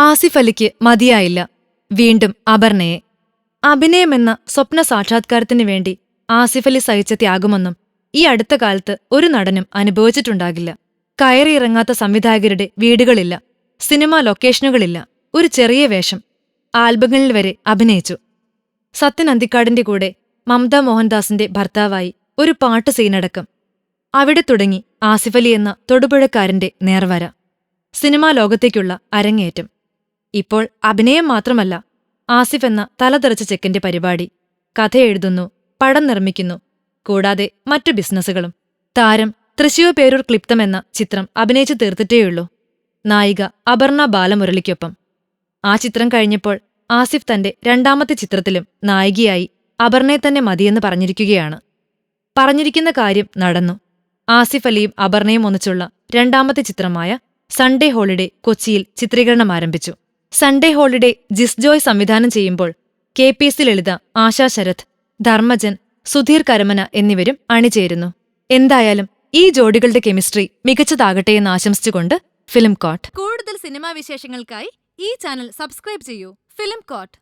ആസിഫ് അലിക്ക് മതിയായില്ല. വീണ്ടും അപർണയെ. അഭിനയമെന്ന സ്വപ്ന സാക്ഷാത്കാരത്തിനു വേണ്ടി ആസിഫ് അലി സഹിച്ച ത്യാഗമൊന്നും ഈ അടുത്ത കാലത്ത് ഒരു നടനും അനുഭവിച്ചിട്ടുണ്ടാകില്ല. കയറിയിറങ്ങാത്ത സംവിധായകരുടെ വീടുകളില്ല. സിനിമാ ലൊക്കേഷനുകളില്ല. ഒരു ചെറിയ വേഷം. ആൽബങ്ങളിൽ വരെ അഭിനയിച്ചു. സത്യൻ അന്തിക്കാടിന്റെ കൂടെ മമത മോഹൻദാസിന്റെ ഭർത്താവായി ഒരു പാട്ട് സീനടക്കം. അവിടെ തുടങ്ങി ആസിഫലി എന്ന തൊടുപുഴക്കാരന്റെ നേർവര. സിനിമാ ലോകത്തേക്കുള്ള അരങ്ങേറ്റം. ഇപ്പോൾ അഭിനയം മാത്രമല്ല ആസിഫ് എന്ന തലതെറച്ച ചെക്കന്റെ പരിപാടി കഥ എഴുതുന്നു പടം നിർമ്മിക്കുന്നു കൂടാതെ മറ്റു ബിസിനസ്സുകളും. താരം തൃശൂർ പേരൂർ ക്ലിപ്തം എന്ന ചിത്രം അഭിനയിച്ചു തീർത്തിട്ടേയുള്ളൂ. നായിക അപർണ ബാലമുരളിക്കൊപ്പം. ആ ചിത്രം കഴിഞ്ഞപ്പോൾ ആസിഫ് തന്റെ രണ്ടാമത്തെ ചിത്രത്തിലും നായികയായി അപർണയെ തന്നെ മതിയെന്ന് പറഞ്ഞിരിക്കുകയാണ്. പറഞ്ഞിരിക്കുന്ന കാര്യം നടന്നു. ആസിഫ് അലിയും അപർണയും ഒന്നിച്ചുള്ള രണ്ടാമത്തെ ചിത്രമായ സൺഡേ ഹോളിഡേ കൊച്ചിയിൽ ചിത്രീകരണം ആരംഭിച്ചു. സൺഡേ ഹോളിഡേ ജിസ് ജോയ് സംവിധാനം ചെയ്യുമ്പോൾ K P S Lalitha Asha Sarath Dharmajan Sudheer Karamana എന്നിവരും അണിചേരുന്നു. എന്തായാലും ഈ ജോഡികളുടെ കെമിസ്ട്രി മികച്ചതാകട്ടെ എന്ന് ആശംസിച്ചുകൊണ്ട് ഫിലിം കോട്ട്. കൂടുതൽ സിനിമാ വിശേഷങ്ങൾക്കായി ഈ ചാനൽ സബ്സ്ക്രൈബ് ചെയ്യൂ. Film coat.